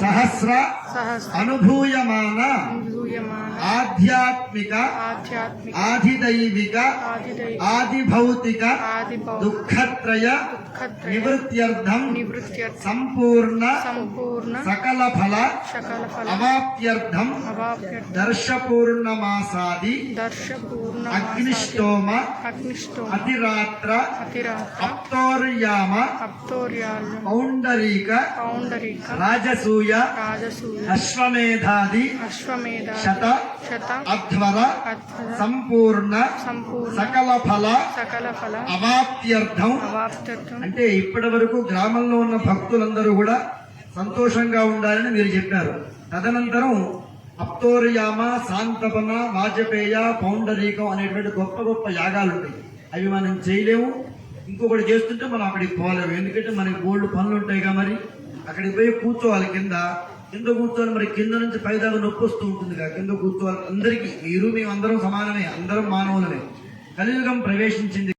సహస్ర అనుభూయమాన ఆధ్యాత్మిక ఆదిదై ఆదిభౌతిక ఆది దుఃఖత్రయ నివృత్త్యర్థం సంపూర్ణ సకల ఫల అవాప్త్యర్థం దర్శపూర్ణమాసాది దర్శపూర్ణ అగ్నిష్టోమ అతిరాత్ర అప్తోర్యామ పౌండరీక రాజసూయ అశ్వమేధాది అశ్వమేధ శత అధ్వర సంపూర్ణ సకల ఫల అవాప్త్యర్థం. అంటే ఇప్పటి వరకు గ్రామంలో ఉన్న భక్తులందరూ కూడా సంతోషంగా ఉండాలని మీరు చెప్పారు. తదనంతరం అప్తోరియామ శాంతపన వాజపేయ పౌండరీకం అనేటువంటి గొప్ప గొప్ప యాగాలు ఉంటాయి. అవి మనం చేయలేము. ఇంకొకటి చేస్తుంటే మనం అక్కడికి పోలేము. ఎందుకంటే మనకి గోల్డ్ పనులు ఉంటాయిగా మరి. అక్కడికి పోయి కూర్చోవాలి కింద. కింద కూర్చోవాలి మరి కింద నుంచి పైదాకా నొప్పి వస్తూ ఉంటుంది కదా కింద కూర్చోవాలి. అందరికీ మీరు మేము అందరం సమానమే అందరం మానవులమే. కలియుగం ప్రవేశించింది.